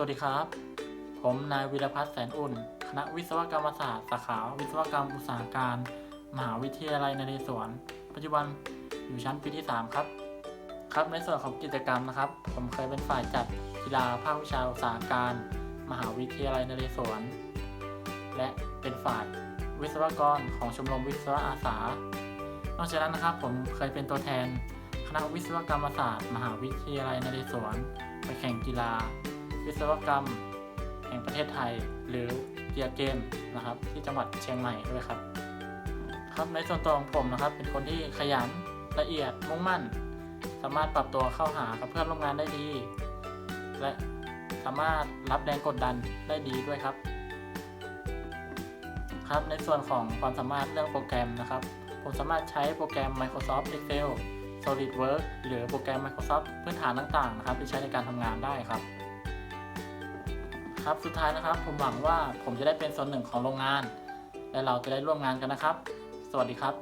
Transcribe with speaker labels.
Speaker 1: วัสดีครับ ผมนายวิรพัฒน์แสนอุ่น คณะวิศวกรรมศาสตร์ สาขาวิศวกรรมอุตสาหการ มหาวิทยาลัยนเรศวร ปัจจุบันอยู่ชั้นปีที่ 3 ครับ ครับในส่วนของกิจกรรมนะครับ ผมเคยเป็นฝ่ายจัดกีฬาภาควิชาอุตสาหการ มหาวิทยาลัยนเรศวร และเป็นฝ่ายวิศวกรของชมรมวิศวะอาสา นอกจากนั้นนะครับผมเคยเป็นตัวแทนคณะวิศวกรรมศาสตร์ มหาวิทยาลัยนเรศวร ไปแข่งกีฬา วิศวกรรมแห่งประเทศไทย หรือเกียร์เกมนะครับ ที่จังหวัดเชียงใหม่ด้วยครับ ครับในส่วนตัวของผมนะครับ เป็นคนที่ขยันละเอียดมุ่งมั่น สามารถปรับตัวเข้าหากับเพื่อนร่วมงานได้ดี และสามารถรับแรงกดดันได้ดีด้วยครับ ครับในส่วนของความสามารถเรื่องโปรแกรมนะครับ ผมสามารถใช้โปรแกรม Microsoft Excel SolidWorks หรือโปรแกรม Microsoft พื้นฐานต่างๆนะครับที่ใช้ในการทำงานได้ครับ ครับสุดท้ายนะครับ ผมหวังว่าผมจะได้เป็นส่วนหนึ่งของโรงงาน และเราจะได้ร่วมงานกันนะครับ สวัสดีครับ